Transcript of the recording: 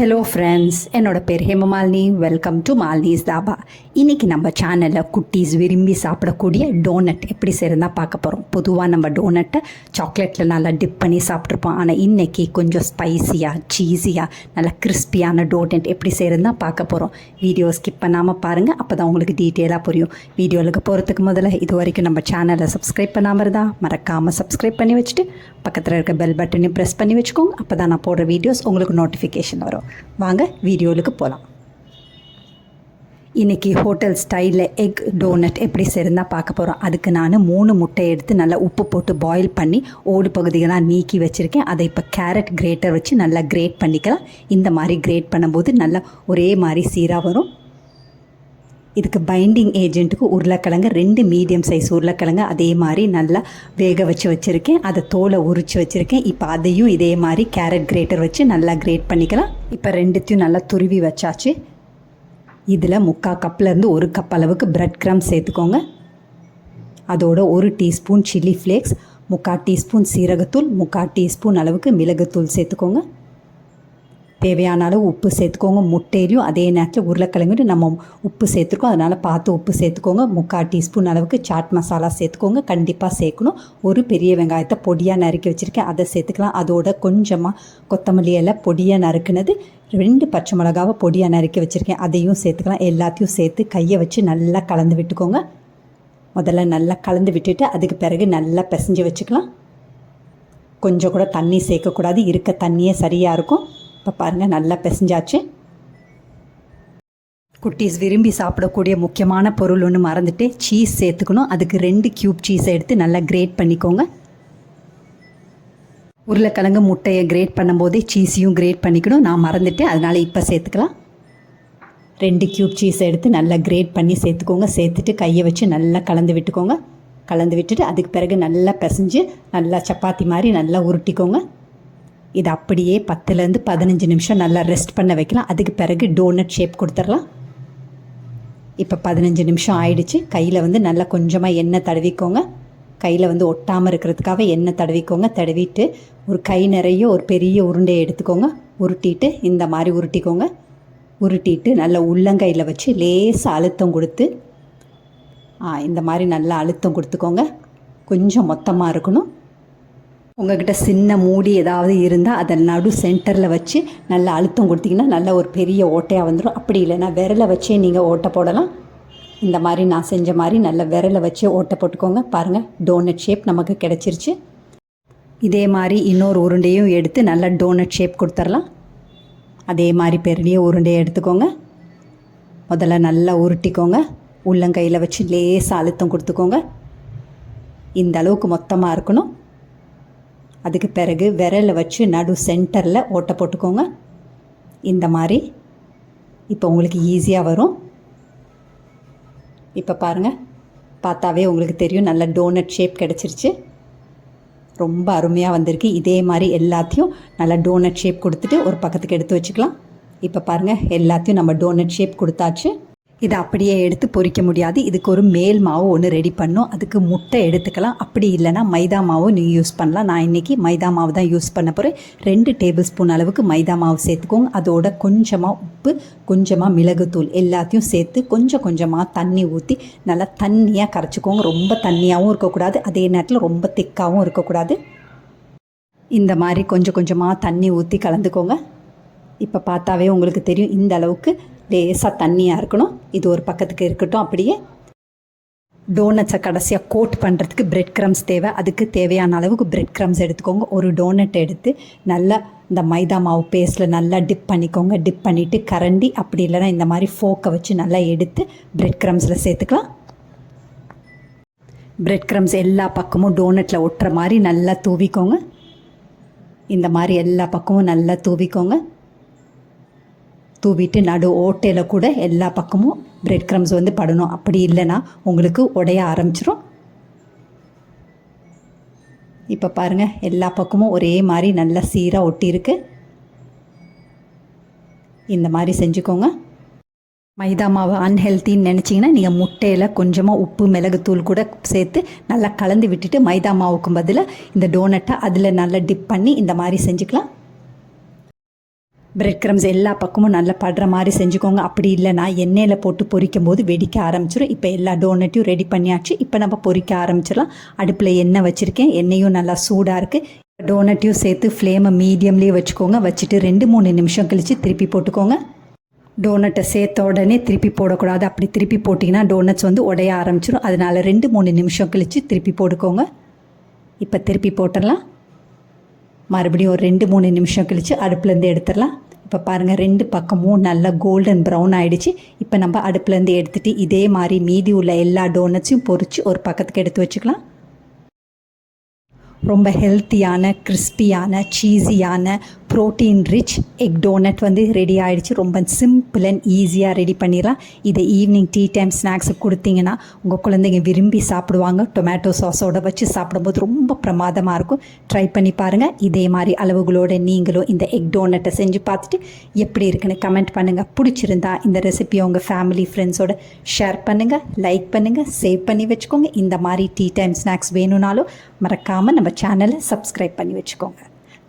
Hello friends என்னோட பேர் Hemamalini. Welcome to Malini's dhaba இன்றைக்கி நம்ம சேனலில் குட்டீஸ் விரும்பி சாப்பிடக்கூடிய டோனட் எப்படி செய்யறதா பார்க்க போகிறோம் பொதுவாக நம்ம டோனட்டை சாக்லேட்டில் நல்லா டிப் பண்ணி சாப்பிட்ருப்போம் ஆனால் இன்றைக்கி கொஞ்சம் ஸ்பைசியாக சீஸியாக நல்லா கிறிஸ்பியான டோனட் எப்படி செய்கிறதுனா பார்க்க போகிறோம் வீடியோ ஸ்கிப் பண்ணாமல் பாருங்கள் அப்போ தான் உங்களுக்கு டீட்டெயிலாக புரியும். வீடியோவுக்கு போகிறதுக்கு முதல்ல இது வரைக்கும் நம்ம சேனலை சப்ஸ்கிரைப் பண்ணாமல் இருந்தால் மறக்காமல் சப்ஸ்கிரைப் பண்ணி வச்சுட்டு பக்கத்தில் இருக்க பெல் பட்டனையும் ப்ரெஸ் பண்ணி வச்சுக்கோங்க. அப்போ தான் நான் போடுற வீடியோஸ் உங்களுக்கு நோட்டிஃபிகேஷன் வரும். வாங்க வீடியோலுக்கு போகலாம் இன்றைக்கி ஹோட்டல் ஸ்டைலில் எக் டோனட் எப்படி செய்யறதா பார்க்க போகிறோம் அதுக்கு நான் மூணு முட்டை எடுத்து நல்லா உப்பு போட்டு பாயில் பண்ணி ஓடு பகுதிகளாக நீக்கி வச்சுருக்கேன். அதை இப்போ கேரட் கிரேட்டர் வச்சு நல்லா கிரேட் பண்ணிக்கலாம். இந்த மாதிரி கிரேட் பண்ணும்போது நல்லா ஒரே மாதிரி சீராக வரும். இதுக்கு பைண்டிங் ஏஜென்ட்டுக்கு உருளைக்கிழங்கு ரெண்டு மீடியம் சைஸ் உருளைக்கிழங்கு அதே மாதிரி நல்லா வேக வச்சு வச்சுருக்கேன். அதை தோலை உரித்து வச்சுருக்கேன். இப்போ அதையும் இதே மாதிரி கேரட் கிரேட்டர் வச்சு நல்லா கிரேட் பண்ணிக்கலாம். இப்போ ரெண்டுத்தையும் நல்லா துருவி வச்சாச்சு. இதில் முக்கால் கப்லேருந்து ஒரு கப் அளவுக்கு பிரெட் க்ரம் சேர்த்துக்கோங்க. அதோட ஒரு டீஸ்பூன் சில்லி ஃப்ளேக்ஸ் முக்கால் டீஸ்பூன் சீரகத்தூள் முக்கால் டீஸ்பூன் அளவுக்கு மிளகுத்தூள் சேர்த்துக்கோங்க. தேவையான அளவு உப்பு சேர்த்துக்கோங்க. முட்டையிலையும் அதே நேரத்தில் உருளைக்கிழங்கு நம்ம உப்பு சேர்த்துருக்கோம். அதனால் பார்த்து உப்பு சேர்த்துக்கோங்க. முக்கால் டீஸ்பூன் அளவுக்கு சாட் மசாலா சேர்த்துக்கோங்க. கண்டிப்பாக சேர்க்கணும். ஒரு பெரிய வெங்காயத்தை பொடியாக நறுக்கி வச்சுருக்கேன். அதை சேர்த்துக்கலாம். அதோட கொஞ்சமாக கொத்தமல்லி எல்லாம் பொடியாக நறுக்குனது ரெண்டு பச்சை மிளகாவை பொடியாக நறுக்கி வச்சுருக்கேன். அதையும் சேர்த்துக்கலாம். எல்லாத்தையும் சேர்த்து கையை வச்சு நல்லா கலந்து விட்டுக்கோங்க. முதல்ல நல்லா கலந்து விட்டுட்டு அதுக்கு பிறகு நல்லா பிசைஞ்சு வச்சுக்கலாம். கொஞ்சம் கூட தண்ணி சேர்க்கக்கூடாது. இருக்க தண்ணியே சரியாக இருக்கும். இப்போ பாருங்கள் நல்லா பிசைஞ்சாச்சு. குட்டீஸ் விரும்பி சாப்பிடக்கூடிய முக்கியமான பொருள் ஒன்று மறந்துட்டு சீஸ் சேர்த்துக்கணும். அதுக்கு ரெண்டு க்யூப் சீஸை எடுத்து நல்லா கிரேட் பண்ணிக்கோங்க. உருளைக்கிழங்கு முட்டையை கிரேட் பண்ணும்போதே சீஸையும் கிரேட் பண்ணிக்கணும். நான் மறந்துட்டு அதனால் இப்போ சேர்த்துக்கலாம். ரெண்டு க்யூப் சீஸை எடுத்து நல்லா கிரேட் பண்ணி சேர்த்துக்கோங்க. சேர்த்துட்டு கையை வச்சு நல்லா கலந்து விட்டுக்கோங்க. கலந்து விட்டுட்டு அதுக்கு பிறகு நல்லா பிசைஞ்சு நல்லா சப்பாத்தி மாதிரி நல்லா உருட்டிக்கோங்க. இது அப்படியே பத்துலேருந்து பதினஞ்சு நிமிஷம் நல்லா ரெஸ்ட் பண்ண வைக்கலாம். அதுக்கு பிறகு டோனட் ஷேப் கொடுத்துடலாம். இப்போ பதினஞ்சு நிமிஷம் ஆயிடுச்சு. கையில் வந்து நல்லா கொஞ்சமாக எண்ணெய் தடவிக்கோங்க. கையில் வந்து ஒட்டாமல் இருக்கிறதுக்காக எண்ணெய் தடவிக்கோங்க. தடவிட்டு ஒரு கை நிறைய ஒரு பெரிய உருண்டையை எடுத்துக்கோங்க. உருட்டிட்டு இந்த மாதிரி உருட்டிக்கோங்க. உருட்டிட்டு நல்லா உள்ளங்கையில் வச்சு லேசாக அழுத்தம் கொடுத்து இந்த மாதிரி நல்லா அழுத்தம் கொடுத்துக்கோங்க. கொஞ்சம் மொத்தமாக இருக்கணும். உங்ககிட்ட சின்ன மூடி ஏதாவது இருந்தால் அதை நடு சென்டரில் வச்சு நல்லா அழுத்தம் கொடுத்தீங்கன்னா நல்ல ஒரு பெரிய ஓட்டையாக வந்துடும் அப்படி இல்லைன்னா விரலை வச்சே நீங்கள் ஓட்டை போடலாம். இந்த மாதிரி நான் செஞ்ச மாதிரி நல்ல விரலை வச்சே ஓட்டை போட்டுக்கோங்க. பாருங்கள் டோனட் ஷேப் நமக்கு கிடச்சிருச்சு. இதே மாதிரி இன்னொரு உருண்டையும் எடுத்து நல்லா டோனட் ஷேப் கொடுத்துர்லாம். அதே மாதிரி பெரிய உருண்டையை எடுத்துக்கோங்க. முதல்ல நல்லா உருட்டிக்கோங்க. உள்ளங்கையில் வச்சு லேசாக அழுத்தம் கொடுத்துக்கோங்க. இந்த அளவுக்கு மொத்தமாக இருக்கணும். அதுக்கு பிறகு விரலை வச்சு நடு சென்டரில் ஓட்டை போட்டுக்கோங்க. இந்த மாதிரி. இப்போ உங்களுக்கு ஈஸியாக வரும். இப்போ பாருங்கள் பார்த்தாவே உங்களுக்கு தெரியும். நல்ல டோனட் ஷேப் கிடச்சிருச்சு. ரொம்ப அருமையாக வந்திருக்கு. இதே மாதிரி எல்லாத்தையும் நல்லா டோனட் ஷேப் கொடுத்துட்டு ஒரு பக்கத்துக்கு எடுத்து வச்சுக்கலாம். இப்போ பாருங்கள் எல்லாத்தையும் நம்ம டோனட் ஷேப் கொடுத்தாச்சு. இதை அப்படியே எடுத்து பொறிக்க முடியாது. இதுக்கு ஒரு மேல் மாவு ஒன்று ரெடி பண்ணும் அதுக்கு முட்டை எடுத்துக்கலாம். அப்படி இல்லைனா மைதா மாவு நீ யூஸ் பண்ணலாம். நான் இன்றைக்கி மைதா மாவு தான் யூஸ் பண்ண போகிறேன் ரெண்டு டேபிள் ஸ்பூன் அளவுக்கு மைதா மாவு சேர்த்துக்கோங்க. அதோட கொஞ்சமாக உப்பு கொஞ்சமாக மிளகுத்தூள் எல்லாத்தையும் சேர்த்து கொஞ்சம் கொஞ்சமாக தண்ணி ஊற்றி நல்லா தண்ணியாக கரைச்சிக்கோங்க. ரொம்ப தண்ணியாகவும் இருக்கக்கூடாது. அதே நேரத்தில் ரொம்ப திக்காகவும் இருக்கக்கூடாது. இந்த மாதிரி கொஞ்சம் கொஞ்சமாக தண்ணி ஊற்றி கலந்துக்கோங்க. இப்போ பார்த்தாவே உங்களுக்கு தெரியும். இந்த அளவுக்கு லேசாக தண்ணியாக இருக்கணும். இது ஒரு பக்கத்துக்கு இருக்கட்டும். அப்படியே டோனட்ஸை கடைசியாக கோட் பண்ணுறதுக்கு பிரெட் க்ரம்ஸ் தேவை. அதுக்கு தேவையான அளவுக்கு பிரெட் க்ரம்ஸ் எடுத்துக்கோங்க. ஒரு டோனட் எடுத்து நல்லா இந்த மைதா மாவு பேஸ்ட்டில் நல்லா டிப் பண்ணிக்கோங்க. டிப் பண்ணிவிட்டு கரண்டி அப்படி இல்லைனா இந்த மாதிரி ஃபோக்கை வச்சு நல்லா எடுத்து பிரெட் க்ரம்ஸில் சேர்த்துக்கலாம். பிரெட் க்ரம்ஸ் எல்லா பக்கமும் டோனட்டில் ஒட்டுற மாதிரி நல்லா தூவிக்கோங்க. இந்த மாதிரி எல்லா பக்கமும் நல்லா தூவிக்கோங்க. தூவிட்டு நடு ஓட்டையில் கூட எல்லா பக்கமும் பிரெட் க்ரம்ஸ் வந்து படணும். அப்படி இல்லைன்னா உங்களுக்கு உடைய ஆரம்பிச்சிடும் இப்போ பாருங்கள் எல்லா பக்கமும் ஒரே மாதிரி நல்லா சீராக ஒட்டியிருக்கு. இந்த மாதிரி செஞ்சுக்கோங்க. மைதா மாவு அன்ஹெல்த்தின்னு நினச்சிங்கன்னா நீங்கள் முட்டையில் கொஞ்சமாக உப்பு மிளகுத்தூள் கூட சேர்த்து நல்லா கலந்து விட்டுட்டு மைதா மாவுக்கும் பதிலாக இந்த டோனட்டை அதில் நல்லா டிப் பண்ணி இந்த மாதிரி செஞ்சுக்கலாம். பிரெட் க்ரம்ஸ் எல்லா பக்கமும் நல்லா படுற மாதிரி செஞ்சுக்கோங்க. அப்படி இல்லைனா எண்ணெயில் போட்டு பொரிக்கும் போது வெடிக்க ஆரம்பிச்சிடும் இப்போ எல்லா டோனட்டையும் ரெடி பண்ணியாச்சு. இப்போ நம்ம பொரிக்க ஆரம்பிச்சிடலாம். அடுப்பில் எண்ணெய் வச்சுருக்கேன். எண்ணெயும் நல்லா சூடாக இருக்குது டோனட்டையும் சேர்த்து ஃப்ளேமை மீடியம்லேயே வச்சுக்கோங்க. வச்சுட்டு ரெண்டு மூணு நிமிஷம் கழித்து திருப்பி போட்டுக்கோங்க. டோனட்டை சேர்த்த உடனே திருப்பி போடக்கூடாது. அப்படி திருப்பி போட்டிங்கன்னா டோனட்ஸ் வந்து உடைய ஆரம்பிச்சிடும் அதனால் ரெண்டு மூணு நிமிஷம் கழித்து திருப்பி போட்டுக்கோங்க. இப்போ திருப்பி போட்டுடலாம். மறுபடியும் ஒரு ரெண்டு மூணு நிமிஷம் கழித்து அடுப்புலேருந்து எடுத்துடலாம். இப்போ பாருங்கள் ரெண்டு பக்கமும் நல்லா கோல்டன் ப்ரௌன் ஆகிடுச்சு இப்போ நம்ம அடுப்புலேருந்து எடுத்துகிட்டு இதே மாதிரி மீதி உள்ள எல்லா டோனட்ஸையும் பொறிச்சு ஒரு பக்கத்துக்கு எடுத்து வச்சுக்கலாம். ரொம்ப ஹெல்த்தியான கிறிஸ்பியான சீஸியான ப்ரோட்டீன் ரிச் எக் டோனட் வந்து ரெடி ஆகிடுச்சு ரொம்ப சிம்பிள் அண்ட் ஈஸியாக ரெடி பண்ணிடலாம். இதை ஈவினிங் டீ டைம் ஸ்நாக்ஸுக்கு கொடுத்தீங்கன்னா உங்கள் குழந்தைங்க விரும்பி சாப்பிடுவாங்க. டொமேட்டோ சாஸோட வச்சு சாப்பிடும்போது ரொம்ப பிரமாதமாக இருக்கும். ட்ரை பண்ணி பாருங்கள் இதே மாதிரி அளவுகளோட நீங்களும் இந்த எக் டோனட்டை செஞ்சு பார்த்துட்டு எப்படி இருக்குன்னு கமெண்ட் பண்ணுங்கள் பிடிச்சிருந்தா இந்த ரெசிபியை உங்கள் ஃபேமிலி ஃப்ரெண்ட்ஸோட ஷேர் பண்ணுங்கள் லைக் பண்ணுங்கள் சேவ் பண்ணி வச்சுக்கோங்க. இந்த மாதிரி டீ டைம் ஸ்நாக்ஸ் வேணும்னாலும் மறக்காமல் நம்ம சேனலை சப்ஸ்கிரைப் பண்ணி வச்சுக்கோங்க.